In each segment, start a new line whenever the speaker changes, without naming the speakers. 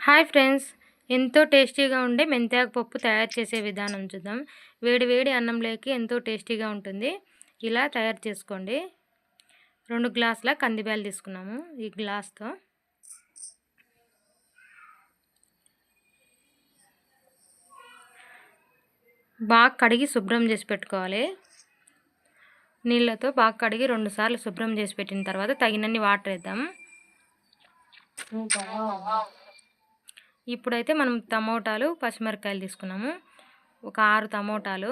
Hi friends. ఎంతో టేస్టీగా ఉండే మెంతాకు పప్పు తయారు చేసే విధానం చూద్దాం. వేడి వేడి అన్నంలోకి ఎంతో టేస్టీగా ఉంటుంది. ఇలా తయారు చేసుకోండి. రెండు గ్లాసుల కందిబ్యాలు తీసుకున్నాము ఈ గ్లాస్తో. బాగా కడిగి శుభ్రం చేసి పెట్టుకోవాలి. నీళ్ళతో బాగా కడిగి రెండుసార్లు శుభ్రం చేసి పెట్టిన తర్వాత తగినన్ని వాటర్ వేద్దాం. ఇప్పుడైతే మనం టమోటాలు పచ్చిమిరపకాయలు తీసుకున్నాము. ఒక ఆరు టమోటాలు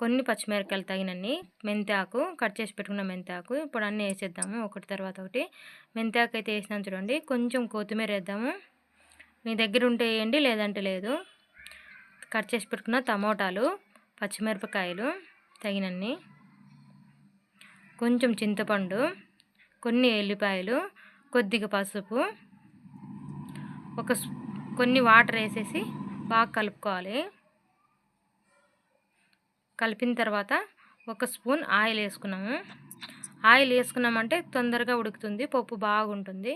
కొన్ని పచ్చిమిరపకాయలు తగినన్ని. మెంతాకు కట్ చేసి పెట్టుకున్న మెంతాకు ఇప్పుడు అన్నీ వేసేద్దాము ఒకటి తర్వాత ఒకటి. మెంతాకు అయితే వేసినాం చూడండి కొంచెం కొత్తిమీర వేద్దాము. మీ దగ్గర ఉంటే వేయండి లేదంటే లేదు. కట్ చేసి పెట్టుకున్న టమోటాలు పచ్చిమిరపకాయలు తగినన్ని. కొంచెం చింతపండు కొన్ని ఎల్లిపాయలు కొద్దిగా పసుపు ఒక కొన్ని వాటర్ వేసేసి బాగా కలుపుకోవాలి. కలిపిన తర్వాత ఒక స్పూన్ ఆయిల్ వేసుకున్నాము. ఆయిల్ వేసుకున్నామంటే తొందరగా ఉడుకుతుంది పప్పు బాగుంటుంది.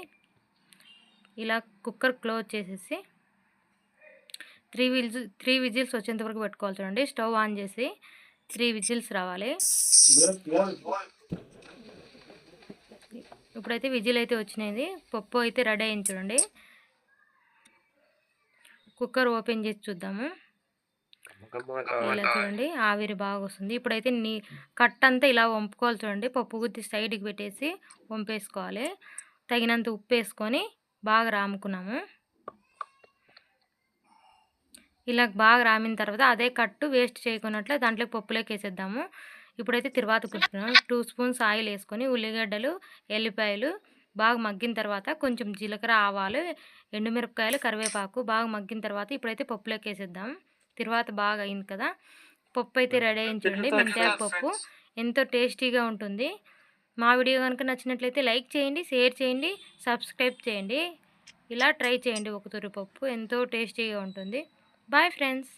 ఇలా కుక్కర్ క్లోజ్ చేసేసి త్రీ విజిల్స్ త్రీ విజిల్స్ వచ్చేంత వరకు పెట్టుకోవాలి చూడండి. స్టవ్ ఆన్ చేసి త్రీ విజిల్స్ రావాలి. ఇప్పుడైతే విజిల్ అయితే వచ్చినాయి. పప్పు అయితే రెడీ అయింది చూడండి. కుక్కర్ ఓపెన్ చేసి చూద్దాము. ఇలా చూడండి ఆవిరి బాగా వస్తుంది. ఇప్పుడైతే నీ కట్ అంతా ఇలా వంపుకోవాలి చూడండి. పప్పు గుత్తి సైడ్కి పెట్టేసి వంపేసుకోవాలి. తగినంత ఉప్పు వేసుకొని బాగా రాముకున్నాము. ఇలా బాగా రామిన తర్వాత అదే కట్టు వేస్ట్ చేయకున్నట్లు దాంట్లో పప్పులోకి వేసేద్దాము. ఇప్పుడైతే తిరువాత కుట్టుకున్నాం టూ స్పూన్స్ ఆయిల్ వేసుకొని ఉల్లిగడ్డలు ఎల్లిపాయలు బాగా మగ్గిన తర్వాత కొంచెం జీలకర్ర ఆవాలు ఎండుమిరపకాయలు కరివేపాకు బాగా మగ్గిన తర్వాత ఇప్పుడైతే పప్పులోకి వేసేద్దాం తర్వాత బాగా అయింది కదా. పప్పు అయితే రెడీ అయించండి మెంతాకు పప్పు. ఎంతో టేస్టీగా ఉంటుంది. మా వీడియో కనుక నచ్చినట్లయితే లైక్ చేయండి షేర్ చేయండి సబ్స్క్రైబ్ చేయండి. ఇలా ట్రై చేయండి ఒక పప్పు. ఎంతో టేస్టీగా ఉంటుంది. Bye friends.